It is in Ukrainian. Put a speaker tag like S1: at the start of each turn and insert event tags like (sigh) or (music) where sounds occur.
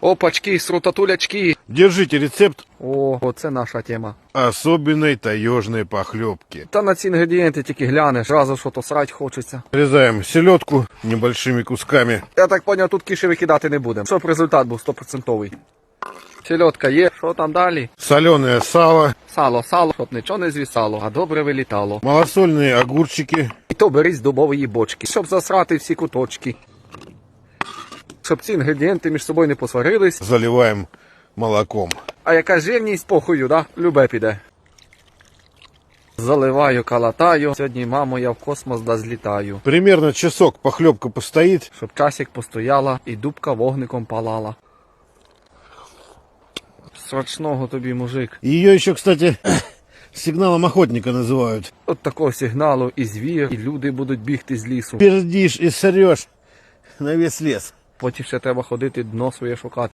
S1: Опачки, срутатулячки.
S2: Держите рецепт
S1: О, оце наша тема.
S2: особенной таежной похлебки.
S1: Та на ці інгредієнти тільки глянеш, разу що то срать хочеться.
S2: Нарезаем селедку небольшими кусками.
S1: Я так поняв, тут кіші викидати не будемо. Щоб результат був стопроцентовий. Селедка є, що там далі?
S2: Соленое сало,
S1: Сало, сало, щоб нічого не звісало, а добре вилітало.
S2: малосольные огурчики,
S1: І то бери з дубової бочки, щоб засрати всі куточки. Щоб ці інгредієнти між собою не посварились.
S2: заливаем молоком.
S1: А яка жирність похую, да? Любе піде. Заливаю, калатаю. Сьогодні, мамо, я в космос да злітаю.
S2: Примерно часок похлебка постоит.
S1: Щоб часик постояла і дубка вогником палала. Срочного тобі, мужик.
S2: Ее еще, кстати, (coughs) сигналом охотника называют.
S1: От такого сигналу і звір, і люди будуть бігти з лісу.
S2: Пердишь и сорешь на весь лес.
S1: Потім ще треба ходити дно своє шукати.